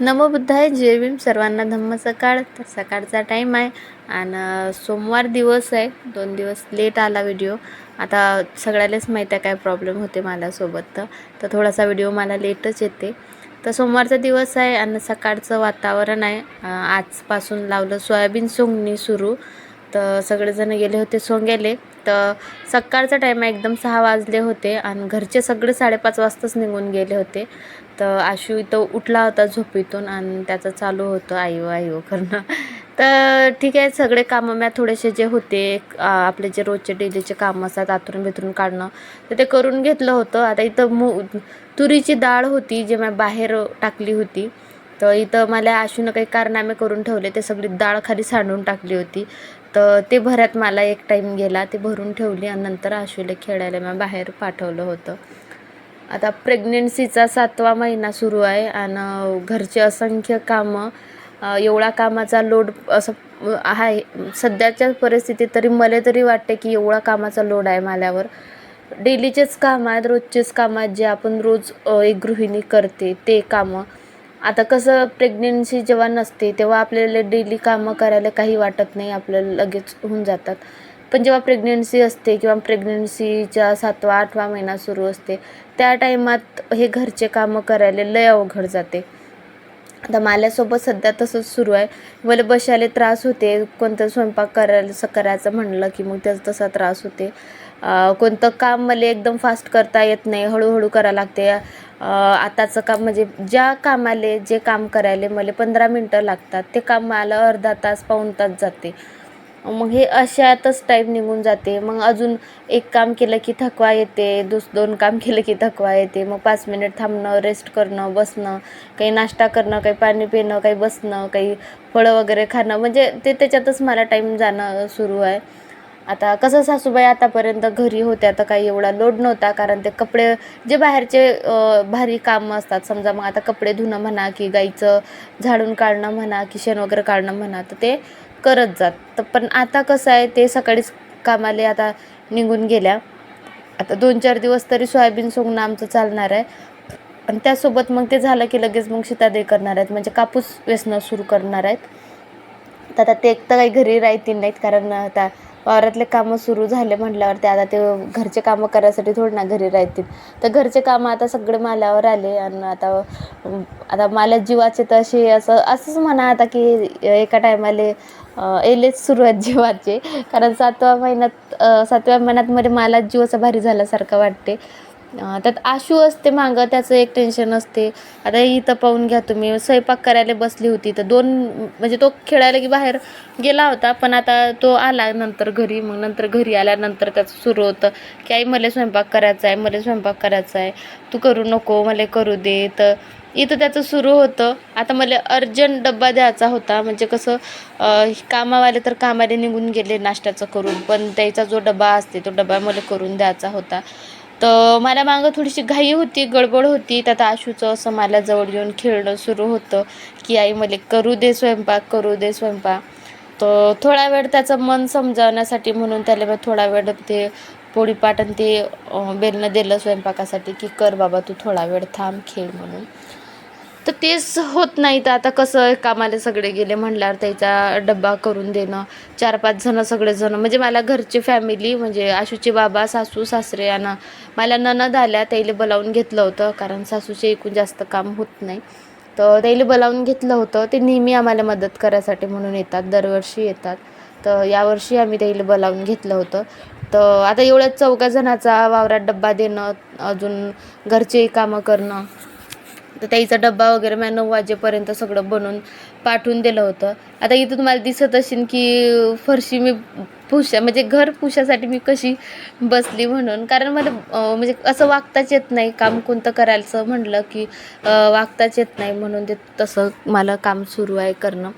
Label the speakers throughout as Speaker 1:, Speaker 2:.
Speaker 1: नमो बुद्धाय जय भीम. सर्वांना धम्म सकाळ. तर सकाळचा टाईम आहे आणि सोमवार दिवस आहे. दोन दिवस लेट आला व्हिडिओ आता सगळ्यालाच माहीत आहे काय प्रॉब्लेम होते मलासोबत तर. तर थोडासा व्हिडिओ मला लेटच येते. तर सोमवारचा दिवस आहे आणि सकाळचं वातावरण आहे. आजपासून लावलं सोयाबीन सोंगणी सुरू. तर सगळेजण गेले होते सोंग्याले. तर सकाळचा टाईम आहे एकदम सहा वाजले होते आणि घरचे सगळे साडेपाच वाजताच निघून गेले होते. तर आशू इथं उठला होता झोपेतून आणि त्याचं चालू होतं आयो आयो करणं. तर ठीक आहे सगळे कामं म्या थोडेसे जे होते आपले जे रोजचे डेलीचे कामं असतात आतरून बितरून काढणं तर ते करून घेतलं होतं. आता इथं मु तुरीची डाळ होती जे मी बाहेर टाकली होती. तर इथं मला आशूनं काही कारनामे करून ठेवले ते सगळी डाळ खाली सांडून टाकली होती. तर ते भऱ्यात मला एक टाईम गेला ते भरून ठेवली आणि नंतर आशूला खेळायला मी बाहेर पाठवलं होतं. आता प्रेग्नेन्सीचा सातवा महिना सुरू आहे आणि घरचे असंख्य कामं एवढा कामाचा लोड असं आहे. सध्याच्या परिस्थितीत तरी मला तरी वाटते की एवढा कामाचा लोड आहे माझ्यावर. डेलीचेच काम आहेत रोजचेच काम आहेत जे आपण रोज एक गृहिणी करते ते कामं. आता कसं प्रेग्नेन्सी जेव्हा नसते तेव्हा आपल्याला डेली कामं करायला काही वाटत नाही आपल्याला लगेच होऊन जातात. पण जेव्हा प्रेग्नन्सी असते किंवा प्रेग्नन्सीच्या सातवा आठवा महिना सुरू असते त्या टाईमात हे घरचे कामं करायला लय अवघड जाते. आता माझ्यासोबत सध्या तसंच सुरू आहे. मला बसायला त्रास होते. कोणतं स्वयंपाक करायला करायचं म्हणलं की मग त्याचा तसा त्रास होते. कोणतं काम मला एकदम फास्ट करता येत नाही. हळूहळू करावं लागते. आताचं काम म्हणजे ज्या कामाले जे काम करायला मला पंधरा मिनटं लागतात ते काम मला अर्धा तास पाऊण तास जाते. मग हे अशातच टाईम निघून जाते. मग अजून एक काम केलं की थकवा येते दुस दोन काम केलं की थकवा येते. मग पाच मिनिट थांबणं रेस्ट करणं बसणं काही नाश्ता करणं काही पाणी पिणं काही बसणं काही फळं वगैरे खाणं. म्हणजे ते त्याच्यातच मला टाईम जाणं सुरू आहे. आता कसं सासूबाई आतापर्यंत घरी होत्या तर काही एवढा लोड नव्हता. कारण ते कपडे जे बाहेरचे भारी कामं असतात समजा मग आता कपडे धुणं म्हणा की गाईचं झाडून काढणं म्हणा की शेण वगैरे काढणं म्हणा तर ते करत जात. तर पण आता कसं आहे ते सकाळीच कामाला आता निघून गेल्या. आता दोन चार दिवस तरी सोयाबीन सोंगणं आमचं चालणार आहे. आणि त्यासोबत मग ते झालं की लगेच मग शेतादे करणार आहेत. म्हणजे कापूस वेचणं सुरू करणार आहेत. तर आता ते एक तर काही घरी राहतील नाहीत कारण आता वावरातले कामं सुरू झाले म्हटल्यावर ते आता ते घरचे कामं करायसाठी थोडं ना घरी राहतील. तर घरचे कामं आता सगळे माल्यावर आले आणि आता आता मला जीवाचे तर असे असं असंच म्हणा आता की एका टायमाले येलेच सुरुवात जीवाचे. कारण सातव्या महिन्यात सातव्या महिन्यात मध्ये मला जीवाचा भारी झाल्यासारखं वाटते. त्यात आशू असते मागं त्याचं एक टेन्शन असते. आता इथं पाहून घ्या तुम्ही. स्वयंपाक करायला बसली होती. तर दोन म्हणजे तो खेळायला की बाहेर गेला होता पण आता तो आला नंतर घरी. मग नंतर घरी आल्यानंतर त्याचं सुरू होतं की आई मला स्वयंपाक करायचा आहे मला स्वयंपाक करायचा आहे. तू करू नको मला करू दे. तर इथं त्याचं सुरू होतं. आता मला अर्जंट डब्बा द्यायचा होता. म्हणजे कसं कामावाले तर कामाले निघून गेले नाश्त्याचं करून पण त्याचा जो डबा असते तो डबा मला करून द्यायचा होता. तर मला मागं थोडीशी घाई होती गडबड होती. त्यात आशूचं असं मला जवळ येऊन खेळणं सुरू होतं की आई मला करू दे स्वयंपाक करू दे स्वयंपाक. तर थोडा वेळ त्याचं मन समजावण्यासाठी म्हणून त्याला मी थोडा वेळ ते पोळीपाट आणि ते बेलणं दिलं स्वयंपाकासाठी की कर बाबा तू थोडा वेळ थांब खेळ म्हणून. तर तेच होत नाही. तर आता कसं कामाला सगळे गेले म्हणल्यावर त्याचा डब्बा करून देणं चार पाच जणं सगळेजणं म्हणजे मला घरची फॅमिली म्हणजे आशूचे बाबा सासू सासरे आणि मला ननद आल्या त्याला बोलावून घेतलं होतं कारण सासूचे एकूण जास्त काम होत नाही. तर त्याला बोलावून घेतलं होतं ते नेहमी आम्हाला मदत करायसाठी म्हणून येतात दरवर्षी येतात. तर यावर्षी आम्ही त्याला बोलावून घेतलं होतं. तर आता एवढ्या चौघा जणाचा वावरात डब्बा देणं अजून घरचे कामं करणं तर त्याचा डब्बा वगैरे मी नऊ वाजेपर्यंत सगळं बनवून पाठवून दिलं होतं. आता इथं तुम्हाला दिसत असेल की फरशी मी पुशा म्हणजे घर पुशासाठी मी कशी बसली म्हणून. कारण मला म्हणजे असं वागताच येत नाही काम कोणतं करायचं म्हणलं की वागताच येत नाही म्हणून ते तसं मला काम सुरू आहे करणं.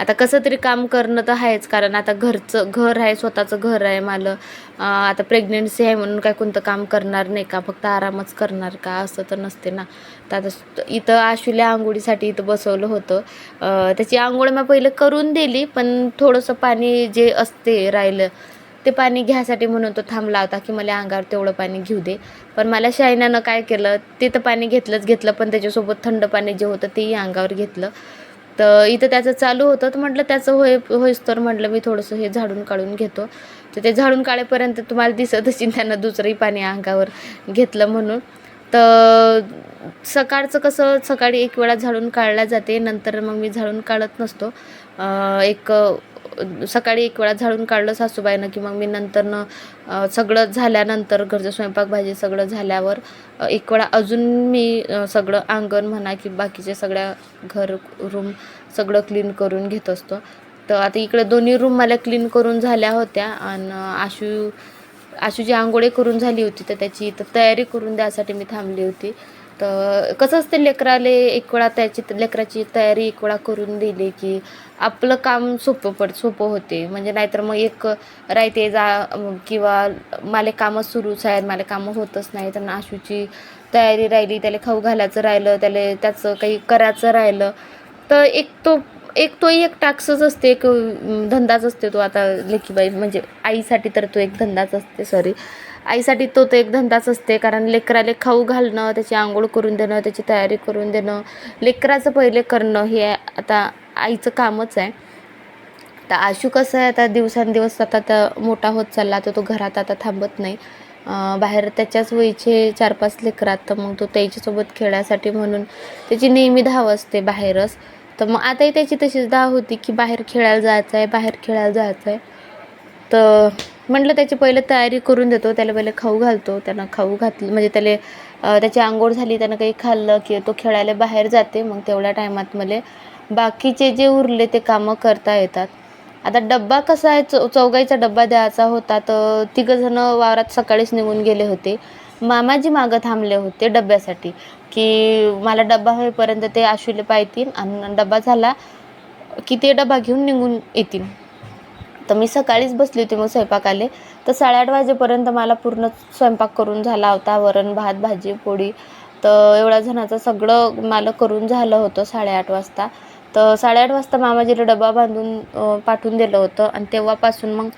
Speaker 1: आता कसं तरी काम करणं तर आहेच कारण आता घरचं घर आहे स्वतःचं घर आहे मला आता प्रेग्नेन्सी आहे म्हणून काय कोणतं काम करणार नाही का? फक्त आरामच करणार का? असं तर नसते ना. तर आता इथं आशुल्या आंघोळीसाठी इथं बसवलं होतं. त्याची आंघोळ मी पहिले करून दिली पण थोडंसं पाणी जे असते राहिलं ते पाणी घ्यायसाठी म्हणून तो थांबला होता की मला अंगावर तेवढं पाणी घेऊ दे. पण मला शायनानं काय केलं ते तर पाणी घेतलंच घेतलं पण त्याच्यासोबत थंड पाणी जे होतं तेही अंगावर घेतलं. तर इथं त्याचं चालू होतं. तर म्हटलं त्याचं होय होईस तर म्हटलं मी थोडंसं हे झाडून काढून घेतो. तर ते झाडून काढेपर्यंत तुम्हाला दिसत असेल त्यांना दुसरंही पाणी अंगावर घेतलं म्हणून. तर सकाळचं कसं सकाळी एक वेळा झाडून काढल्या जाते. नंतर मग मी झाडून काढत नसतो. एक सकाळी एक वेळा झाडून काढलं सासूबाईनं की मग मी नंतरनं सगळं झाल्यानंतर घरचं स्वयंपाक भाजी सगळं झाल्यावर एक वेळा अजून मी सगळं अंगण म्हणा की बाकीचे सगळ्या घर रूम सगळं क्लीन करून घेत असतो. तर आता इकडे दोन्ही रूम मला क्लीन करून झाल्या होत्या आणि आशू आशूची आंघोळी करून झाली होती तर त्याची इथं तयारी करून द्यासाठी मी थांबली होती. तर कसं असते लेकराले एक वेळा त्याची लेकराची तयारी एक वेळा करून दिली की आपलं काम सोपं पड सोपं होते. म्हणजे नाहीतर मग एक राहते जा किंवा माले कामं सुरूच आहेत माले कामं होतच नाही तर आशूची तयारी राहिली त्याला खाऊ घालायचं राहिलं त्याला त्याचं काही करायचं राहिलं. तर एक तो एक तो एक टाक्सच असते एक धंदाच असते तो. आता लेखीबाई म्हणजे आईसाठी तर तो एक धंदाच असते सॉरी आईसाठी तो तर एक धंदाच असते कारण लेकराला खाऊ घालणं त्याची आंघोळ करून देणं त्याची तयारी करून देणं लेकराचं पहिले करणं हे आता आईचं कामच आहे. तर आशू कसं आहे आता दिवसांदिवस आता तर मोठा होत चालला तर तो घरात आता थांबत नाही. बाहेर त्याच्याच वयचे चार पाच लेकरात तर मग तो त्याच्यासोबत खेळायसाठी म्हणून त्याची नेहमी धाव असते बाहेरच. तर मग आताही त्याची तशीच धाव होती की बाहेर खेळायला जायचं आहे बाहेर खेळायला जायचं आहे तर म्हटलं त्याची पहिले तयारी करून देतो त्याला पहिले खाऊ घालतो त्यांना खाऊ घातलं म्हणजे त्याला त्याची आंघोळ झाली त्यानं काही खाल्लं की तो खेळायला बाहेर जाते मग तेवढ्या टायमात मला बाकीचे जे उरले ते कामं करता येतात. आता डब्बा कसा आहे चौ चौघाईचा डब्बा द्यायचा होता तर तिघंजणं वावरात सकाळीच निघून गेले होते. मामाजी मागं थांबले होते डब्यासाठी की मला डब्बा होईपर्यंत ते आशुले पाहतील आणि डब्बा झाला की ते डबा घेऊन निघून येतील. तर मी सकाळीच बसली होती मग स्वयंपाकाले तर साडेआठ वाजेपर्यंत मला पूर्ण स्वयंपाक करून झाला होता. वरण भात भाजी पोळी. तर एवढ्या जणाचं सगळं मला करून झालं होतं साडेआठ वाजता. तर साडेआठ वाजता मामाजीला डबा बांधून पाठवून दिलं होतं. आणि तेव्हापासून मग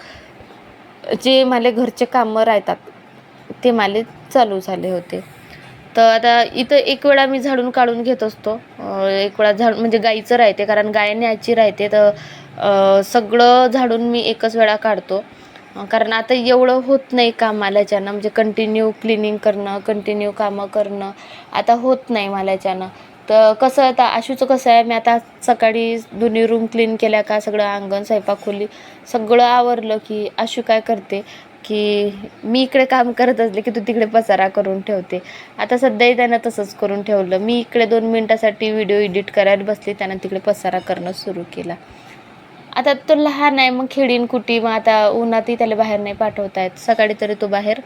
Speaker 1: जे मला घरचे कामं राहतात ते मला चालू झाले होते. तर आता इथं एक वेळा मी झाडून काढून घेत असतो. एक वेळा झाड म्हणजे गाईचं राहते. कारण गाय न्यायची राहते. तर सगळं झाडून मी एकच वेळा काढतो. कारण आता एवढं होत नाही काम याच्यानं म्हणजे कंटिन्यू क्लिनिंग करणं कंटिन्यू कामं करणं आता होत नाही मला याच्यानं तर कसं आता आशूचं कसं आहे मी आता सकाळी दोन्ही रूम क्लीन केल्या का सगळं अंगण स्वयंपाक खोली सगळं आवरलं की आशू काय करते की मी इकडे काम करत असले की तू तिकडे पसारा करून ठेवते. आता सध्याही त्यानं तसंच करून ठेवलं. मी इकडे दोन मिनटासाठी व्हिडिओ एडिट करायला बसले त्यानं तिकडे पसारा करणं सुरू केला. आता तो लहान आहे मग खेळीन कुटी मग आता उन्हातही त्याला बाहेर नाही पाठवता येत सकाळी तरी तो बाहेर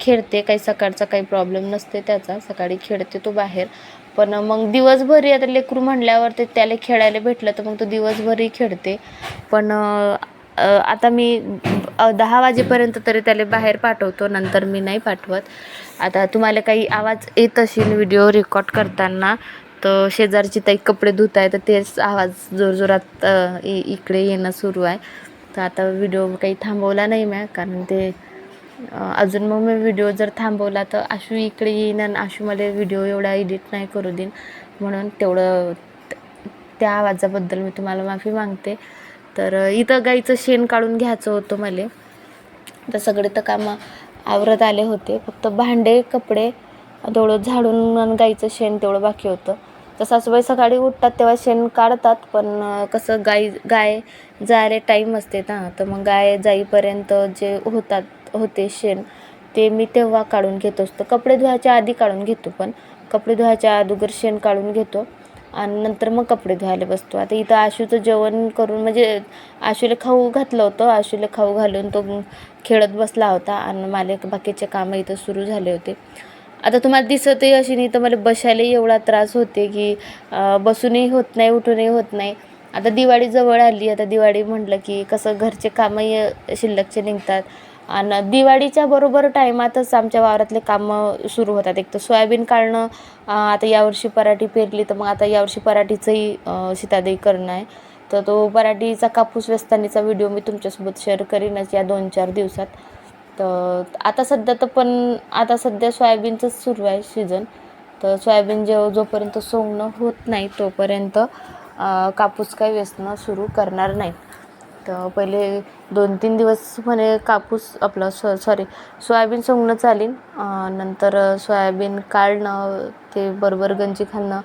Speaker 1: खेळते काही सकाळचा काही प्रॉब्लेम नसते त्याचा. सकाळी खेळते तो बाहेर. पण मग दिवसभरी आता लेकरू म्हणल्यावर ते त्याला खेळायला भेटलं तर मग तो दिवसभरही खेळते. पण आता मी दहा वाजेपर्यंत तरी त्याला बाहेर पाठवतो नंतर मी नाही पाठवत. आता तुम्हाला काही आवाज येत असेल व्हिडिओ रेकॉर्ड करताना तर शेजारची ताई कपडे धुत आहे तर तेच आवाज जोरजोरात इ इकडे येणं सुरू आहे. तर आता व्हिडिओ काही थांबवला नाही मॅ कारण ते अजून मग मी व्हिडिओ जर थांबवला तर आशू इकडे येईन आणि आशू मला व्हिडिओ एवढा एडिट नाही करू देईन. म्हणून तेवढं त्या आवाजाबद्दल मी तुम्हाला माफी मागते. तर इथं गाईचं शेण काढून घ्यायचं होतं मला. तर सगळे तर कामं आवरत आले होते फक्त भांडे कपडे तेवढं झाडून आणि गाईचं शेण तेवढं बाकी होतं. तर सासूबाई सकाळी उठतात तेव्हा शेण काढतात पण कसं गाई गाय जायला टाईम असते ना तर मग गाय जाईपर्यंत जे होतात होते शेण ते मी तेव्हा काढून घेतो असतो. कपडे धुवायच्या आधी काढून घेतो पण कपडे धुवायच्या अगोदर शेण काढून घेतो आणि नंतर मग कपडे धुवायला बसतो. आता इथं आशूचं जेवण करून म्हणजे आशूला खाऊ घातलं होतं आशूला खाऊ घालून तो खेळत बसला होता आणि माले बाकीचे कामं इथं सुरू झाले होते. आता तुम्हाला दिसतही अशी नाही तर मला बसायलाही एवढा त्रास होते की बसूनही होत नाही उठूनही होत नाही. आता दिवाळी जवळ आली आता दिवाळी म्हटलं की कसं घरचे कामही शिल्लकचे निघतात. आणि दिवाळीच्या बरोबर टायमातच आमच्या वावरातले कामं सुरू होतात. एक तर सोयाबीन काढणं आता यावर्षी पराठी पेरली तर मग आता यावर्षी पराठीचंही अं, करणं आहे. तर तो पराठीचा कापूस व्यस्तानीचा व्हिडिओ मी तुमच्यासोबत शेअर करीनच या दोन चार दिवसात. तर आता सध्या तर पण आता सध्या सोयाबीनचंच सुरू आहे सीझन तर सोयाबीन जेव्हा जोपर्यंत सोंगणं होत नाही तोपर्यंत कापूस काही वेचणं सुरू करणार नाही. तर पहिले दोन तीन दिवस म्हणे कापूस आपलं सॉ सॉरी सोयाबीन सोंगणं चालीन. नंतर सोयाबीन काढणं ते बरोबर गंजी खाणं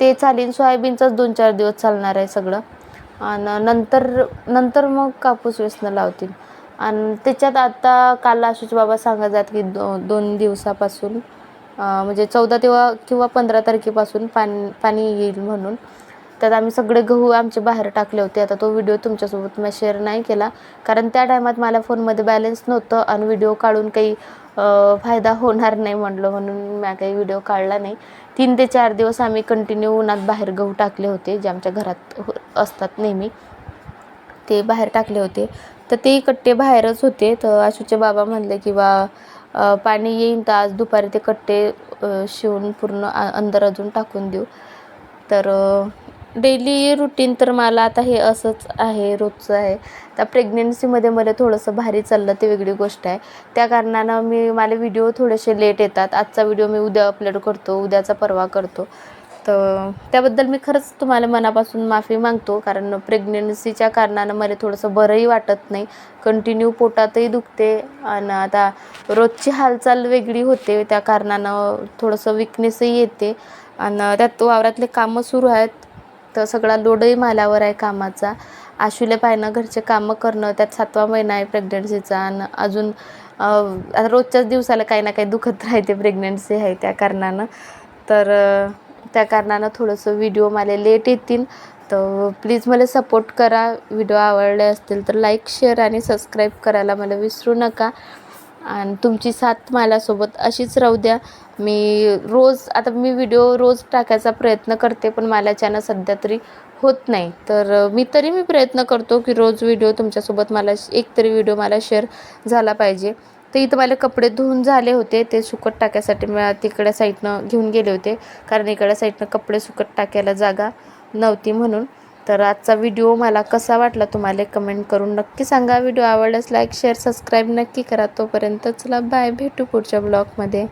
Speaker 1: ते चालीन. सोयाबीनचाच दोन चार दिवस चालणार आहे सगळं. आणि नंतर नंतर मग कापूस वेचणं लावतील. आणि त्याच्यात आता काल आशुष बाबा सांगत जात की दो दोन दिवसापासून म्हणजे चौदा तेव्हा किंवा पंधरा तारखेपासून पाणी पाणी येईल म्हणून. त्यात आम्ही सगळे गहू आमचे बाहेर टाकले होते. आता तो व्हिडिओ तुमच्यासोबत मी शेअर नाही केला. कारण त्या टायमात मला फोनमध्ये बॅलन्स नव्हतं आणि व्हिडिओ काढून काही फायदा होणार नाही म्हटलं म्हणून मी काही व्हिडिओ काढला नाही. तीन ते चार दिवस आम्ही कंटिन्यू उन्हात बाहेर गहू टाकले होते जे आमच्या घरात हो- असतात नेहमी. ते बाहेर टाकले होते. तर ते कट्टे बाहेरच होते. तर आशूचे बाबा म्हणले की बा पाणी येईन तर आज दुपारी ते कट्टे शिवून पूर्ण अंदर अजून टाकून देऊ. तर डेली रुटीन तर मला आता हे असंच आहे रोजचं आहे. त्या प्रेग्नेन्सीमध्ये मला थोडंसं भारी चाललं ते वेगळी गोष्ट आहे. त्या कारणानं मी मला व्हिडिओ थोडेसे लेट येतात. आजचा व्हिडिओ मी उद्या अपलोड करतो उद्याचा परवा करतो. तर त्याबद्दल मी खरंच तुम्हाला मनापासून माफी मागतो. कारण प्रेग्नेन्सीच्या कारणानं मला थोडंसं बरंही वाटत नाही. कंटिन्यू पोटातही दुखते आणि आता रोजची हालचाल वेगळी होते. त्या कारणानं थोडंसं विकनेसही येते. आणि त्यात वावरातले कामं सुरू आहेत. तर सगळा लोडही मालावर आहे कामाचा. आशुले पाहिणं घरचे कामं करणं त्यात सातवा महिना आहे प्रेग्नन्सीचा आणि अजून आता रोजच्याच दिवसाला काही ना काही दुखत राहते प्रेग्नन्सी आहे त्या कारणानं. तर त्या कारणानं थोडंसं व्हिडिओ मला लेट येतील. तर प्लीज मला सपोर्ट करा. व्हिडिओ आवडले असतील तर लाईक शेअर आणि सबस्क्राईब करायला मला विसरू नका. आणि तुमची साथ माझ्यासोबत अशीच राहू द्या. मी रोज आता मी व्हिडिओ रोज टाकायचा प्रयत्न करते पण मला चॅनल सध्या तरी होत नाही. तर मी तरी मी प्रयत्न करतो की रोज व्हिडिओ तुमच्यासोबत मला श- एक तरी व्हिडिओ मला शेअर झाला पाहिजे. तर इथं मला कपडे धुवून झाले होते. ते सुकत टाकायसाठी मी तिकडल्या साईडनं घेऊन गेले होते. कारण इकडल्या साईडनं कपडे सुकत टाकायला जागा नव्हती म्हणून. तर आजचा व्हिडिओ मला कसा वाटला तुम्हाला कमेंट करून नक्की सांगा. व्हिडिओ आवडल्यास लाईक शेअर सबस्क्राईब नक्की करा. तोपर्यंत चला बाय. भेटू पुढच्या ब्लॉगमध्ये.